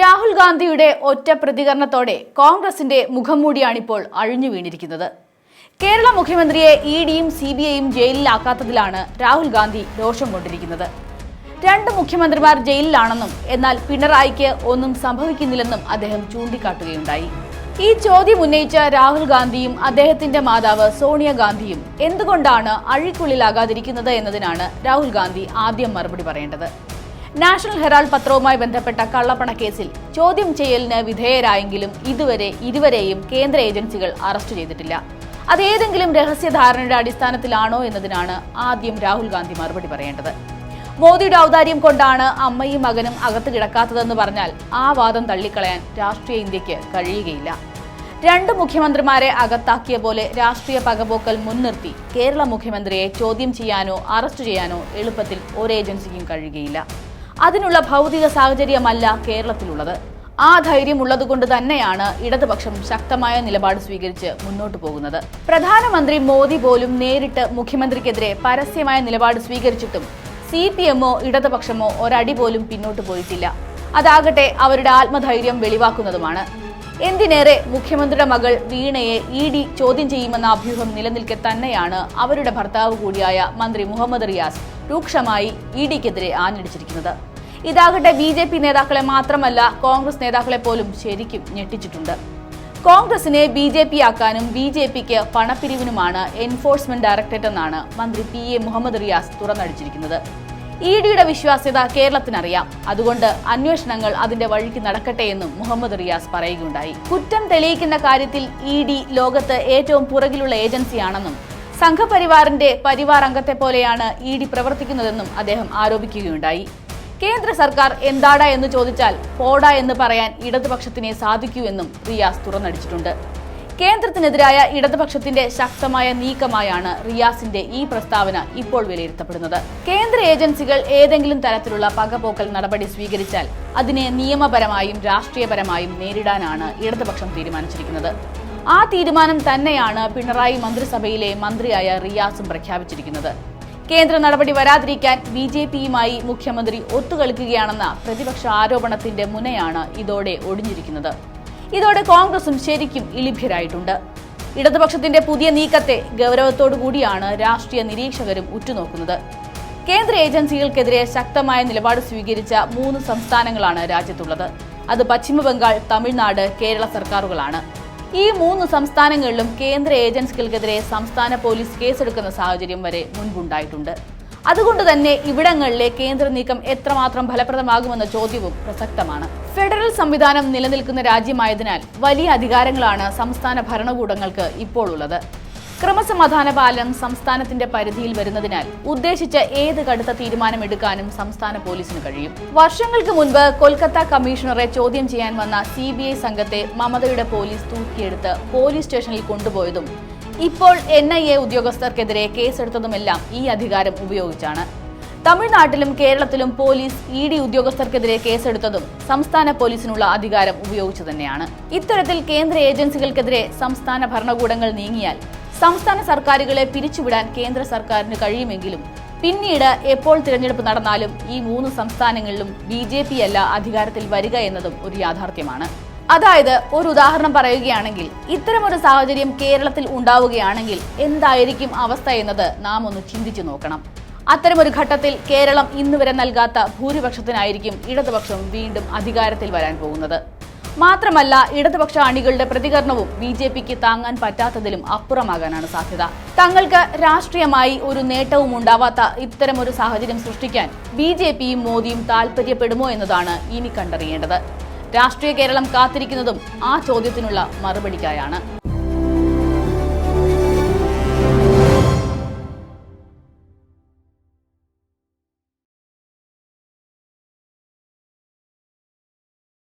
രാഹുൽ ഗാന്ധിയുടെ ഒറ്റ പ്രതികരണത്തോടെ കോൺഗ്രസിന്റെ മുഖംമൂടിയാണിപ്പോൾ അഴിഞ്ഞു വീണിരിക്കുന്നത്. കേരള മുഖ്യമന്ത്രിയെ ഇ ഡിയും സി ബി ഐയും ജയിലിലാക്കാത്തതിലാണ് രാഹുൽ ഗാന്ധി രോഷം കൊണ്ടിരിക്കുന്നത്. രണ്ട് മുഖ്യമന്ത്രിമാർ ജയിലിലാണെന്നും എന്നാൽ പിണറായിക്ക് ഒന്നും സംഭവിക്കുന്നില്ലെന്നും അദ്ദേഹം ചൂണ്ടിക്കാട്ടുകയുണ്ടായി. ഈ ചോദ്യം ഉന്നയിച്ച രാഹുൽ ഗാന്ധിയും അദ്ദേഹത്തിന്റെ മാതാവ് സോണിയാഗാന്ധിയും എന്തുകൊണ്ടാണ് അഴിക്കുള്ളിലാകാതിരിക്കുന്നത് എന്നതിനാണ് രാഹുൽ ഗാന്ധി ആദ്യം മറുപടി പറയേണ്ടത്. നാഷണൽ ഹെറാൾഡ് പത്രവുമായി ബന്ധപ്പെട്ട കള്ളപ്പണ കേസിൽ ചോദ്യം ചെയ്യലിന് വിധേയരായെങ്കിലും ഇതുവരെ ഇരുവരെയും കേന്ദ്ര ഏജൻസികൾ അറസ്റ്റ് ചെയ്തിട്ടില്ല. അത് ഏതെങ്കിലും രഹസ്യധാരണയുടെ അടിസ്ഥാനത്തിലാണോ എന്നതിനാണ് ആദ്യം രാഹുൽ ഗാന്ധി മറുപടി പറയേണ്ടത്. മോദിയുടെ ഔദാര്യം കൊണ്ടാണ് അമ്മയും മകനും അകത്ത് കിടക്കാത്തതെന്ന് പറഞ്ഞാൽ ആ വാദം തള്ളിക്കളയാൻ രാഷ്ട്രീയ ഇന്ത്യയ്ക്ക് കഴിയുകയില്ല. രണ്ട് മുഖ്യമന്ത്രിമാരെ അകത്താക്കിയ പോലെ രാഷ്ട്രീയ പകപോക്കൽ മുൻനിർത്തി കേരള മുഖ്യമന്ത്രിയെ ചോദ്യം ചെയ്യാനോ അറസ്റ്റ് ചെയ്യാനോ എളുപ്പത്തിൽ ഒരു ഏജൻസിക്കും കഴിയുകയില്ല. അതിനുള്ള ഭൗതിക സാഹചര്യമല്ല കേരളത്തിലുള്ളത്. ആ ധൈര്യം ഉള്ളതുകൊണ്ട് തന്നെയാണ് ഇടതുപക്ഷം ശക്തമായ നിലപാട് സ്വീകരിച്ച് മുന്നോട്ടു പോകുന്നത്. പ്രധാനമന്ത്രി മോദി പോലും നേരിട്ട് മുഖ്യമന്ത്രിക്കെതിരെ പരസ്യമായ നിലപാട് സ്വീകരിച്ചിട്ടും സി പി എമ്മോ ഇടതുപക്ഷമോ ഒരടി പോലും പിന്നോട്ട് പോയിട്ടില്ല. അതാകട്ടെ അവരുടെ ആത്മധൈര്യം വെളിവാക്കുന്നതുമാണ്. എന്തിനേറെ മുഖ്യമന്ത്രിയുടെ മകൾ വീണയെ ഇ ഡി ചോദ്യം ചെയ്യുമെന്ന അഭ്യൂഹം നിലനിൽക്കെ തന്നെയാണ് അവരുടെ ഭർത്താവ് കൂടിയായ മന്ത്രി മുഹമ്മദ് റിയാസ് രൂക്ഷമായി ഇ ഡിക്കെതിരെ ആഞ്ഞടിച്ചിരിക്കുന്നത്. ഇതാകട്ടെ ബി ജെ പി നേതാക്കളെ മാത്രമല്ല കോൺഗ്രസ് നേതാക്കളെ പോലും ശരിക്കും ഞെട്ടിച്ചിട്ടുണ്ട്. കോൺഗ്രസിനെ ബി ജെ പി ആക്കാനും ബി ജെ പിക്ക് പണപ്പിരിവിനുമാണ് എൻഫോഴ്സ്മെന്റ് ഡയറക്ടറേറ്റ് എന്നാണ് മന്ത്രി പി എ മുഹമ്മദ് റിയാസ് തുറന്നടിച്ചിരിക്കുന്നത്. ഇ ഡിയുടെ വിശ്വാസ്യത കേരളത്തിനറിയാം. അതുകൊണ്ട് അന്വേഷണങ്ങൾ അതിന്റെ വഴിക്ക് നടക്കട്ടെ എന്നും മുഹമ്മദ് റിയാസ് പറയുകയുണ്ടായി. കുറ്റം തെളിയിക്കുന്ന കാര്യത്തിൽ ഇ ഡി ലോകത്ത് ഏറ്റവും പുറകിലുള്ള ഏജൻസിയാണെന്നും സംഘപരിവാറിന്റെ പരിവാർ അംഗത്തെ പോലെയാണ് ഇ ഡി പ്രവർത്തിക്കുന്നതെന്നും അദ്ദേഹം ആരോപിക്കുകയുണ്ടായി. കേന്ദ്ര സർക്കാർ എന്താടാ എന്ന് ചോദിച്ചാൽ പോടാ എന്ന് പറയാൻ ഇടതുപക്ഷത്തിനെ സാധിക്കൂ എന്നും റിയാസ് തുറന്നടിച്ചിട്ടുണ്ട്. കേന്ദ്രത്തിനെതിരായ ഇടതുപക്ഷത്തിന്റെ ശക്തമായ നീക്കമായാണ് റിയാസിന്റെ ഈ പ്രസ്താവന ഇപ്പോൾ വിലയിരുത്തപ്പെടുന്നത്. കേന്ദ്ര ഏജൻസികൾ ഏതെങ്കിലും തരത്തിലുള്ള പകപോക്കൽ നടപടി സ്വീകരിച്ചാൽ അതിനെ നിയമപരമായും രാഷ്ട്രീയപരമായും നേരിടാനാണ് ഇടതുപക്ഷം തീരുമാനിച്ചിരിക്കുന്നത്. ആ തീരുമാനം തന്നെയാണ് പിണറായി മന്ത്രിസഭയിലെ മന്ത്രിയായ റിയാസും പ്രഖ്യാപിച്ചിരിക്കുന്നത്. കേന്ദ്ര നടപടി വരാതിരിക്കാൻ ബി ജെ പിയുമായി മുഖ്യമന്ത്രി ഒത്തുകളിക്കുകയാണെന്ന പ്രതിപക്ഷ ആരോപണത്തിന്റെ മുനയാണ് ഇതോടെ ഒടിഞ്ഞിരിക്കുന്നത്. ഇതോടെ കോൺഗ്രസും ശരിക്കും ഇളിഭ്യരായിട്ടുണ്ട് ഇടതുപക്ഷത്തിന്റെ പുതിയ നീക്കത്തെ ഗൗരവത്തോടു കൂടിയാണ് രാഷ്ട്രീയ നിരീക്ഷകരും ഉറ്റുനോക്കുന്നത്. കേന്ദ്ര ഏജൻസികൾക്കെതിരെ ശക്തമായ നിലപാട് സ്വീകരിച്ച മൂന്ന് സംസ്ഥാനങ്ങളാണ് രാജ്യത്തുള്ളത്. അത് പശ്ചിമബംഗാൾ തമിഴ്നാട് കേരള സർക്കാരുകളാണ്. ഈ മൂന്ന് സംസ്ഥാനങ്ങളിലും കേന്ദ്ര ഏജൻസികൾക്കെതിരെ സംസ്ഥാന പോലീസ് കേസെടുക്കുന്ന സാഹചര്യം വരെ മുൻപുണ്ടായിട്ടുണ്ട്. അതുകൊണ്ട് തന്നെ ഇവിടങ്ങളിലെ കേന്ദ്ര നീക്കം എത്രമാത്രം ഫലപ്രദമാകുമെന്ന ചോദ്യവും പ്രസക്തമാണ്. ഫെഡറൽ സംവിധാനം നിലനിൽക്കുന്ന രാജ്യമായതിനാൽ വലിയ അധികാരങ്ങളാണ് സംസ്ഥാന ഭരണകൂടങ്ങൾക്ക് ഇപ്പോൾ ഉള്ളത് ക്രമസമാധാന പാലനം സംസ്ഥാനത്തിന്റെ പരിധിയിൽ വരുന്നതിനാൽ ഉദ്ദേശിച്ച ഏത് കടുത്ത തീരുമാനമെടുക്കാനും സംസ്ഥാന പോലീസിന് കഴിയും. വർഷങ്ങൾക്ക് മുൻപ് കൊൽക്കത്ത കമ്മീഷണറെ ചോദ്യം ചെയ്യാൻ വന്ന സി സംഘത്തെ മമതയുടെ പോലീസ് തൂക്കിയെടുത്ത് പോലീസ് സ്റ്റേഷനിൽ കൊണ്ടുപോയതും ഇപ്പോൾ എൻ ഐ എ ഉദ്യോഗസ്ഥർക്കെതിരെ കേസെടുത്തതുമെല്ലാം ഈ അധികാരം ഉപയോഗിച്ചാണ്. തമിഴ്നാട്ടിലും കേരളത്തിലും പോലീസ് ഇ ഡി ഉദ്യോഗസ്ഥർക്കെതിരെ കേസെടുത്തതും സംസ്ഥാന പോലീസിനുള്ള അധികാരം ഉപയോഗിച്ചു തന്നെയാണ്. ഇത്തരത്തിൽ കേന്ദ്ര ഏജൻസികൾക്കെതിരെ സംസ്ഥാന ഭരണകൂടങ്ങൾ നീങ്ങിയാൽ സംസ്ഥാന സർക്കാരുകളെ പിരിച്ചുവിടാൻ കേന്ദ്ര സർക്കാരിന് കഴിയുമെങ്കിലും പിന്നീട് എപ്പോൾ തിരഞ്ഞെടുപ്പ് നടന്നാലും ഈ മൂന്ന് സംസ്ഥാനങ്ങളിലും ബി അല്ല അധികാരത്തിൽ വരിക എന്നതും ഒരു യാഥാർത്ഥ്യമാണ്. അതായത് ഒരു ഉദാഹരണം പറയുകയാണെങ്കിൽ ഇത്തരമൊരു സാഹചര്യം കേരളത്തിൽ ഉണ്ടാവുകയാണെങ്കിൽ എന്തായിരിക്കും അവസ്ഥ എന്നത് നാം ഒന്ന് ചിന്തിച്ചു നോക്കണം. അത്തരമൊരു ഘട്ടത്തിൽ കേരളം ഇന്നുവരെ നൽകാത്ത ഭൂരിപക്ഷത്തിനായിരിക്കും ഇടതുപക്ഷം വീണ്ടും അധികാരത്തിൽ വരാൻ പോകുന്നത്. മാത്രമല്ല ഇടതുപക്ഷ അണികളുടെ പ്രതികരണവും ബി ജെ പിക്ക് താങ്ങാൻ പറ്റാത്തതിലും അപ്പുറമാകാനാണ് സാധ്യത. തങ്ങൾക്ക് രാഷ്ട്രീയമായി ഒരു നേട്ടവും ഉണ്ടാവാത്ത ഇത്തരമൊരു സാഹചര്യം സൃഷ്ടിക്കാൻ ബി ജെ പിയും മോദിയും താൽപ്പര്യപ്പെടുമോ എന്നതാണ് ഇനി കണ്ടറിയേണ്ടത്. രാഷ്ട്രീയ കേരളം കാത്തിരിക്കുന്നതും ആ ചോദ്യത്തിനുള്ള മറുപടിക്കായാണ്